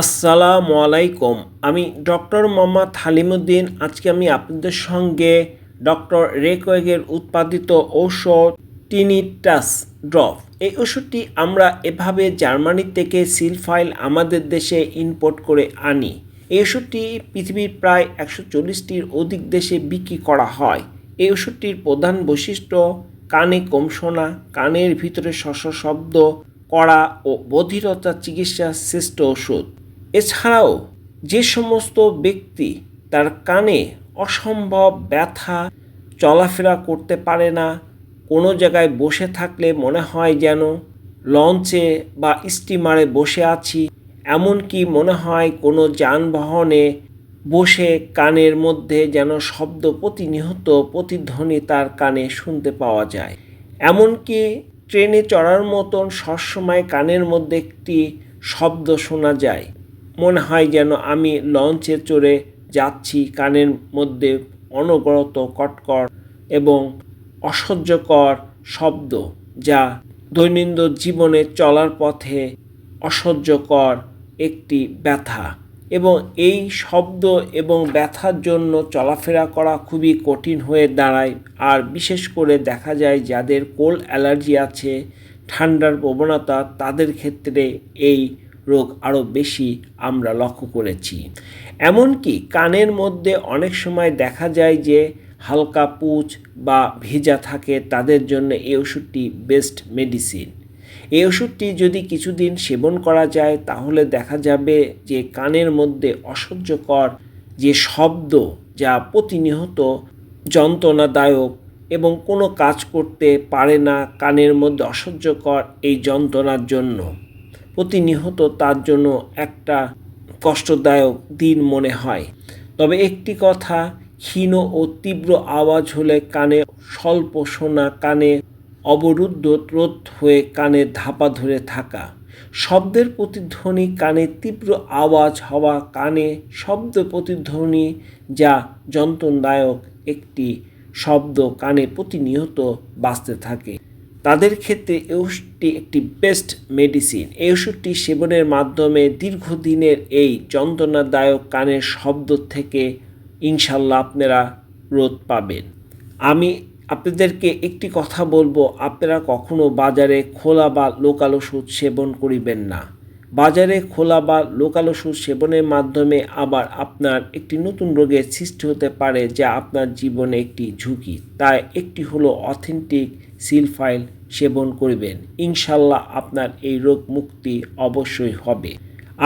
আসসালামু আলাইকুম। আমি ডক্টর মোহাম্মদ হালিমুদ্দিন। আজকে আমি আপনাদের সঙ্গে ডক্টর রেকোয়েগের উৎপাদিত ঔষধ টিনিটাস ড্রপ। এই ওষুধটি আমরা এভাবে জার্মানি থেকে সিল ফাইল আমাদের দেশে ইম্পোর্ট করে আনি। এই ওষুধটি পৃথিবীর প্রায় একশো চল্লিশটির অধিক দেশে বিক্রি করা হয়। এই ওষুধটির প্রধান বৈশিষ্ট্য কানে কম শোনা, কানের ভিতরে শস্য শব্দ করা ও বধিরতা চিকিৎসার শ্রেষ্ঠ ওষুধ এছাড়াও যে সমস্ত ব্যক্তি তার কানে অসম্ভব ব্যথা, চলাফেরা করতে পারে না, কোনো জায়গায় বসে থাকলে মনে হয় যেন লঞ্চে বা স্টিমারে বসে আছি, এমনকি মনে হয় কোনো যানবাহনে বসে কানের মধ্যে যেন শব্দ প্রতিনিয়ত প্রতিধ্বনি তার কানে শুনতে পাওয়া যায়। এমনকি ট্রেনে চড়ার মতন সবসময় কানের মধ্যে একটি শব্দ শোনা যায়। মনে হয় যেন আমি লঞ্চে চড়ে যাচ্ছি কানের মধ্যে অনবরত কটকট এবং অসহ্যকর শব্দ যা দৈনন্দিন জীবনে চলার পথে অসহ্যকর একটি ব্যথা। এবং এই শব্দ এবং ব্যথার জন্য চলাফেরা করা খুবই কঠিন হয়ে দাঁড়ায়। আর বিশেষ করে দেখা যায় যাদের কোল্ড অ্যালার্জি আছে, ঠান্ডার প্রবণতা, তাদের ক্ষেত্রে এই রোগ আরও বেশি আমরা লক্ষ্য করেছি। এমনকি কানের মধ্যে অনেক সময় দেখা যায় যে হালকা পুচ বা ভেজা থাকে, তাদের জন্য এই ওষুধটি বেস্ট মেডিসিন এই ওষুধটি যদি কিছুদিন সেবন করা যায়, তাহলে দেখা যাবে যে কানের মধ্যে অসহ্যকর যে শব্দ যা প্রতিনিয়ত যন্ত্রণাদায়ক এবং কোনো কাজ করতে পারে না, কানের মধ্যে অসহ্যকর এই যন্ত্রণার জন্য। প্রতিনিয়ত তার জন্য একটা কষ্টদায়ক দিন মনে হয়। তবে একটি কথা, ক্ষীণ ও তীব্র আওয়াজ হলে কানে স্বল্প শোনা কানে অবরুদ্ধ রোধ হয়ে কানে ধাপা ধরে থাকা। শব্দের প্রতিধ্বনি, কানে তীব্র আওয়াজ হওয়া, কানে শব্দ প্রতিধ্বনি যা যন্ত্রণাদায়ক একটি শব্দ কানে প্রতিনিয়ত বাঁচতে থাকে। তাদের ক্ষেত্রে এই ওষুধটি একটি বেস্ট মেডিসিন এই ওষুধটি সেবনের মাধ্যমে দীর্ঘদিনের এই যন্ত্রণাদায়ক কানের শব্দ থেকে ইনশাল্লাহ আপনারা রোধ পাবেন। আমি আপনাদেরকে একটি কথা বলব, আপনারা কখনো বাজারে খোলা বা লোকাল ওষুধ সেবন করিবেন না। বাজারে খোলা বা লোকাল ওষুধ সেবনের মাধ্যমে আবার আপনার একটি নতুন রোগের সৃষ্টি হতে পারে যা আপনার জীবনে একটি ঝুঁকি। তাই একটি হলো অথেন্টিক সিল ফাইল সেবন করবেন। ইনশাল্লাহ আপনার এই রোগ মুক্তি অবশ্যই হবে।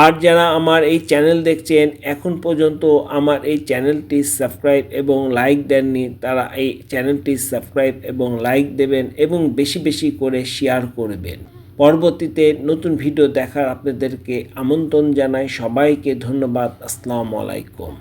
আর যারা আমার এই চ্যানেল দেখছেন, এখন পর্যন্ত আমার এই চ্যানেলটি সাবস্ক্রাইব এবং লাইক দেননি, তারা এই চ্যানেলটি সাবস্ক্রাইব এবং লাইক দেবেন এবং বেশি বেশি করে শেয়ার করবেন। পরবর্তীতে নতুন ভিডিও দেখার আপনাদেরকে আমন্ত্রণ জানাই। সবাইকে ধন্যবাদ। আসসালামু আলাইকুম।